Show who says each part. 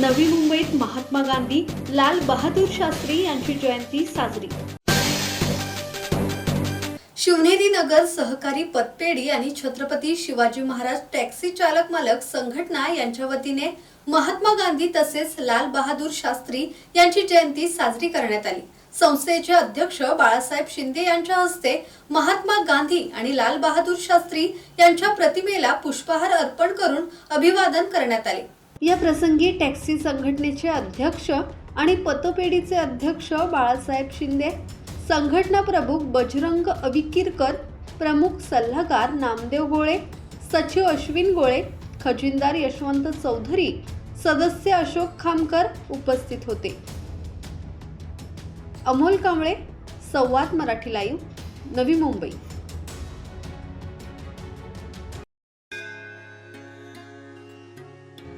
Speaker 1: नवी मुंबईत महात्मा गांधी लाल बहादूर शास्त्री यांची जयंती साजरी
Speaker 2: शिवनेरी नगर सहकारी पतपेढी आणि छत्रपती शिवाजी महाराज टॅक्सी चालक मालक संघटना यांच्या वतीने महात्मा गांधी तसेच लाल बहादूर शास्त्री यांची जयंती साजरी करण्यात आली संस्थेचे अध्यक्ष बाळासाहेब शिंदे यांच्या हस्ते महात्मा गांधी आणि लाल बहादूर शास्त्री यांच्या प्रतिमेला पुष्पहार अर्पण करून अभिवादन करण्यात आले
Speaker 3: या प्रसंगी टॅक्सी संघटनेचे अध्यक्ष आणि पतपेढीचे अध्यक्ष बाळासाहेब शिंदे संघटना प्रमुख बजरंग अविकिरकर प्रमुख सल्लागार नामदेव गोळे सचिव अश्विन गोळे खजिनदार यशवंत चौधरी सदस्य अशोक खामकर उपस्थित होते
Speaker 4: अमोल कांबळे संवाद मराठी लाईव्ह नवी मुंबई